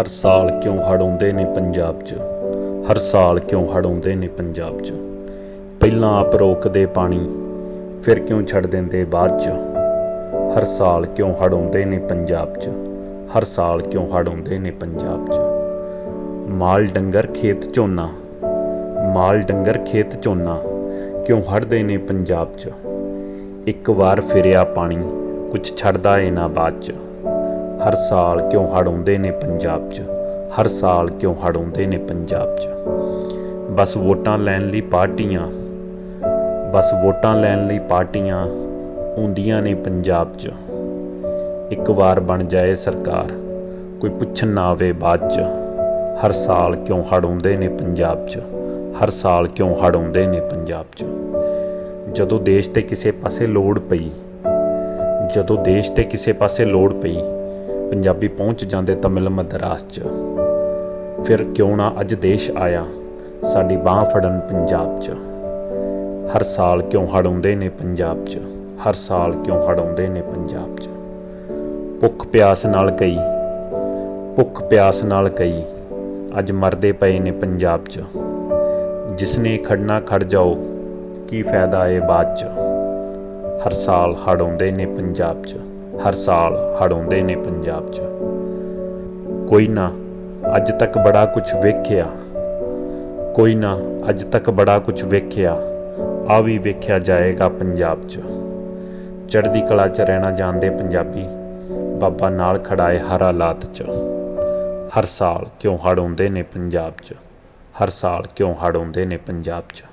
ਹਰ ਸਾਲ ਕਿਉਂ ਹੜ੍ਹ ਆਉਂਦੇ ਨੇ ਪੰਜਾਬ 'ਚ? ਹਰ ਸਾਲ ਕਿਉਂ ਹੜ੍ਹ ਆਉਂਦੇ ਨੇ ਪੰਜਾਬ 'ਚ? ਪਹਿਲਾਂ ਆਪ ਰੋਕਦੇ ਪਾਣੀ, ਫਿਰ ਕਿਉਂ ਛੱਡ ਦਿੰਦੇ ਬਾਅਦ 'ਚ? ਹਰ ਸਾਲ ਕਿਉਂ ਹੜ੍ਹ ਆਉਂਦੇ ਨੇ ਪੰਜਾਬ 'ਚ? ਹਰ ਸਾਲ ਕਿਉਂ ਹੜ੍ਹ ਆਉਂਦੇ ਨੇ ਪੰਜਾਬ 'ਚ? ਮਾਲ ਡੰਗਰ ਖੇਤ ਝੋਨਾ, ਮਾਲ ਡੰਗਰ ਖੇਤ ਝੋਨਾ, ਕਿਉਂ ਹੜਦੇ ਨੇ ਪੰਜਾਬ 'ਚ? ਇੱਕ ਵਾਰ ਫਿਰਿਆ ਪਾਣੀ ਕੁਝ ਛੱਡਦਾ ਏ ਨਾ ਬਾਅਦ 'ਚ? ਹਰ ਸਾਲ ਕਿਉਂ ਹੜ ਆਉਂਦੇ ਨੇ ਪੰਜਾਬ 'ਚ? ਹਰ ਸਾਲ ਕਿਉਂ ਹੜ ਆਉਂਦੇ ਨੇ ਪੰਜਾਬ 'ਚ? ਬਸ ਵੋਟਾਂ ਲੈਣ ਲਈ ਪਾਰਟੀਆਂ, ਬਸ ਵੋਟਾਂ ਲੈਣ ਲਈ ਪਾਰਟੀਆਂ ਆਉਂਦੀਆਂ ਨੇ ਪੰਜਾਬ 'ਚ। ਇੱਕ ਵਾਰ ਬਣ ਜਾਏ ਸਰਕਾਰ, ਕੋਈ ਪੁੱਛਣ ਨਾ ਆਵੇ ਬਾਅਦ 'ਚ। ਹਰ ਸਾਲ ਕਿਉਂ ਹੜ ਆਉਂਦੇ ਨੇ ਪੰਜਾਬ 'ਚ? ਹਰ ਸਾਲ ਕਿਉਂ ਹੜ ਆਉਂਦੇ ਨੇ ਪੰਜਾਬ 'ਚ? ਜਦੋਂ ਦੇਸ਼ ਤੇ ਕਿਸੇ ਪਾਸੇ ਲੋੜ ਪਈ, ਜਦੋਂ ਦੇਸ਼ ਤੇ ਕਿਸੇ ਪਾਸੇ ਲੋੜ ਪਈ ਪੰਜਾਬੀ ਪਹੁੰਚ ਜਾਂਦੇ ਤਮਿਲ ਮਦਰਾਸ 'ਚ। ਫਿਰ ਕਿਉਂ ਨਾ ਅੱਜ ਦੇਸ਼ ਆਇਆ, ਸਾਡੀ ਬਾਹ ਫੜਨ ਪੰਜਾਬ 'ਚ। ਹਰ ਸਾਲ ਕਿਉਂ ਹੜਾਉਂਦੇ ਨੇ ਪੰਜਾਬ 'ਚ, ਹਰ ਸਾਲ ਕਿਉਂ ਹੜਾਉਂਦੇ ਨੇ ਪੰਜਾਬ 'ਚ। ਭੁੱਖ ਪਿਆਸ ਨਾਲ ਕਈ ਭੁੱਖ ਪਿਆਸ ਨਾਲ ਕਈ ਅੱਜ ਮਰਦੇ ਪਏ ਨੇ ਪੰਜਾਬ 'ਚ। ਜਿਸਨੇ ਖੜਨਾ ਖੜ ਜਾਓ, ਕੀ ਫਾਇਦਾ ਏ ਬਾਅਦ 'ਚ। ਹਰ ਸਾਲ ਹੜ੍ਹ ਆਉਂਦੇ ਨੇ ਪੰਜਾਬ 'ਚ। ਹਰ ਸਾਲ ਹੜ ਆਉਂਦੇ ਨੇ ਪੰਜਾਬ 'ਚ। ਕੋਈ ਨਾ ਅੱਜ ਤੱਕ ਬੜਾ ਕੁਝ ਵੇਖਿਆ। ਕੋਈ ਨਾ ਅੱਜ ਤੱਕ ਬੜਾ ਕੁਝ ਵੇਖਿਆ। ਆ ਵੀ ਵੇਖਿਆ ਜਾਏਗਾ ਪੰਜਾਬ 'ਚ। ਚੜ੍ਹਦੀ ਕਲਾ 'ਚ ਰਹਿਣਾ ਜਾਣਦੇ ਪੰਜਾਬੀ ਬਾਬਾ ਨਾਲ ਖੜਾਏ ਹਰ ਹਾਲਾਤ 'ਚ। ਹਰ ਸਾਲ ਕਿਉਂ ਹੜ ਆਉਂਦੇ ਨੇ ਪੰਜਾਬ 'ਚ? ਹਰ ਸਾਲ ਕਿਉਂ ਹੜ ਆਉਂਦੇ ਨੇ ਪੰਜਾਬ 'ਚ?